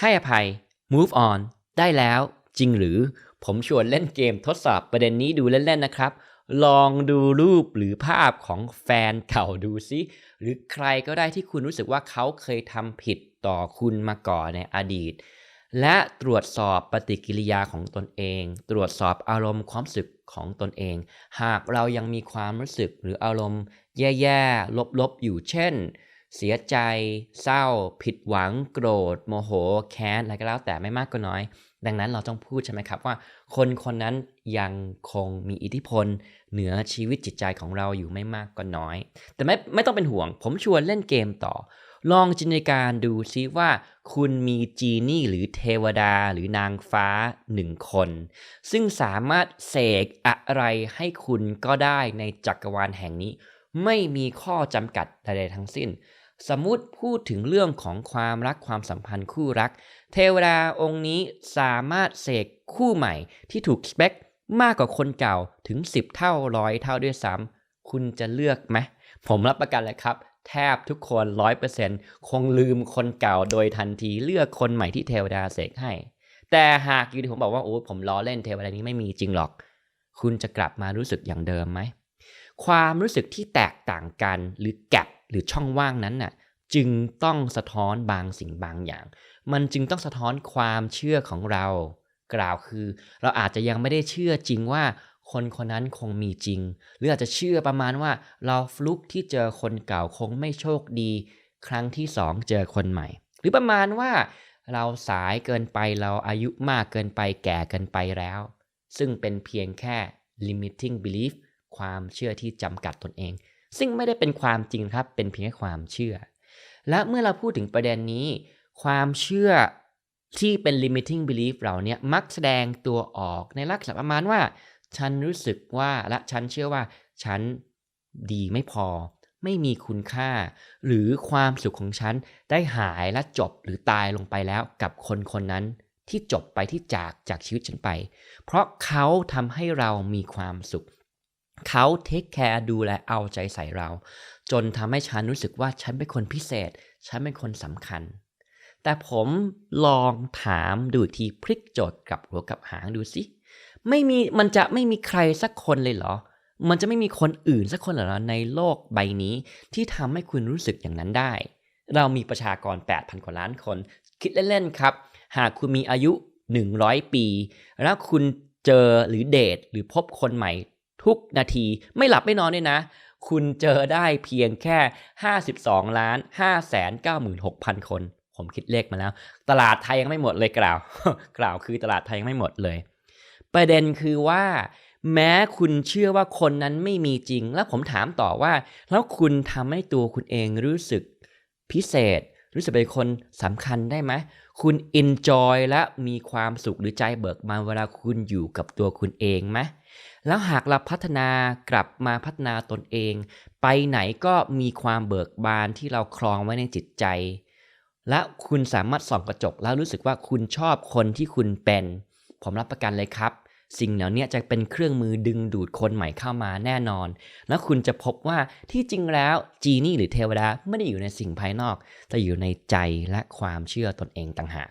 ให้อภัย move on ได้แล้ว จริงหรือ ผมชวนเล่นเกมทดสอบประเด็นนี้ดูเล่นๆนะครับ ลองดูรูปหรือภาพของแฟนเก่าดูซิหรือใครก็ได้ที่คุณรู้สึกว่าเขาเคยทำผิดต่อคุณมาก่อนในอดีต และตรวจสอบปฏิกิริยาของตนเอง ตรวจสอบอารมณ์ความรู้สึกของตนเอง หากเรายังมีความรู้สึกหรืออารมณ์ แย่ๆลบๆอยู่เช่น เสียใจ เศร้า ผิดหวัง โกรธ โมโห แค้น อะไรก็แล้วแต่ไม่มากก็น้อย ดังนั้นเราต้องพูดใช่ไหมครับว่า คนคนนั้นยังคงมีอิทธิพล เหนือชีวิตจิตใจของเราอยู่ไม่มากก็น้อย แต่ไม่ไม่ต้องเป็นห่วง ผมชวนเล่นเกมต่อ ลองจินตนาการดูซิว่า คุณมีจีนี่หรือเทวดาหรือนางฟ้าหนึ่งคน ซึ่งสามารถเสกอะไรให้คุณก็ได้ในจักรวาลแห่งนี้ ไม่มีข้อจำกัดใดๆทั้งสิ้น สมมุติพูดถึงเรื่องของความรักความสัมพันธ์คู่รัก เทวดาองค์นี้สามารถเสกคู่ใหม่ที่ถูกสเปคมากกว่าคนเก่าถึง 10 เท่าร้อยเท่าด้วยซ้ำคุณจะเลือกไหม ผมรับประกันเลยครับ แทบทุกคน 100%คงลืมคนเก่าโดยทันทีเลือกคนใหม่ที่เทวดาเสกให้ แต่หากอยู่ที่ผมบอกว่าโอ้ผมล้อเล่นเทวดานี้ไม่มีจริงหรอก คุณจะกลับมารู้สึกอย่างเดิมไหม ความรู้สึกที่แตกต่างกันหรือแกลบหรือช่องว่างนั้นน่ะจึงต้องสะท้อนบางสิ่งบางอย่าง มันจึงต้องสะท้อนความเชื่อของเรา กล่าวคือ เราอาจจะยังไม่ได้เชื่อจริงว่า คนคนนั้นคงมีจริง หรืออาจจะเชื่อประมาณว่า เราฟลุกที่เจอคนเก่าคงไม่โชคดี ครั้งที่สองเจอคนใหม่ หรือประมาณว่า เราสายเกินไปเราอายุมากเกินไปแก่เกินไปแล้ว ซึ่งเป็นเพียงแค่ limiting belief ความเชื่อที่จำกัดตนเอง ซึ่งไม่ได้เป็นความจริงครับ เป็นเพียงแค่ความเชื่อ และเมื่อเราพูดถึงประเด็นนี้ ความเชื่อที่เป็น limiting belief เราเนี่ยมักแสดงตัวออกในลักษณะประมาณว่า ฉันรู้สึกว่าและฉันเชื่อว่า ฉันดีไม่พอ ไม่มีคุณค่า หรือความสุขของฉันได้หายและจบหรือตายลงไปแล้วกับคนคนนั้นที่จบไปที่จากจากชีวิตฉันไป เพราะเขาทำให้เรามีความสุข เขาเทคแคร์ดูแลเอาใจใส่เรา จนทำให้ฉันรู้สึกว่าฉันเป็นคนพิเศษ ฉันเป็นคนสำคัญ แต่ผมลองถามดูอีกทีพลิกโจทย์กับหัวกับหางดูสิไม่มีมันจะไม่มีใครสักคนเลยเหรอ มันจะไม่มีคนอื่นสักคนเหรอในโลกใบนี้ ที่ทำให้คุณรู้สึกอย่างนั้นได้ เรามีประชากร 8,000 กว่าล้านคน คิดเล่นๆครับ หากคุณมีอายุ 100 ปี แล้วคุณเจอหรือเดทหรือพบคนใหม่ ทุกนาทีไม่หลับไม่นอนด้วยนะ คุณเจอได้เพียงแค่ 52 ล้าน 5 9 6 0 0 0 คน ผมคิดเลขมาแล้ว ตลาดไทยยังไม่หมดเลยกล่าว กล่าวคือตลาดไทยยังไม่หมดเลย ประเด็นคือว่า แม้คุณเชื่อว่าคนนั้นไม่มีจริง แล้วผมถามต่อว่า แล้วคุณทำให้ตัวคุณเองรู้สึกพิเศษ รู้สึกเป็นคนสำคัญได้ไหมคุณ enjoy และมีความสุขหรือใจเบิกบานเวลาคุณอยู่กับตัวคุณเองไหมแล้วหากเราพัฒนากลับมาพัฒนาตนเอง ไปไหนก็มีความเบิกบานที่เราคลองไว้ในจิตใจ และคุณสามารถส่องกระจกแล้วรู้สึกว่าคุณชอบคนที่คุณเป็น ผมรับประกันเลยครับ สิ่งเหล่านี้จะเป็นเครื่องมือดึงดูดคนใหม่เข้ามาแน่นอน แล้วคุณจะพบว่าที่จริงแล้วจีนี่หรือเทวดาไม่ได้อยู่ในสิ่งภายนอก แต่อยู่ในใจและความเชื่อตนเองต่างหาก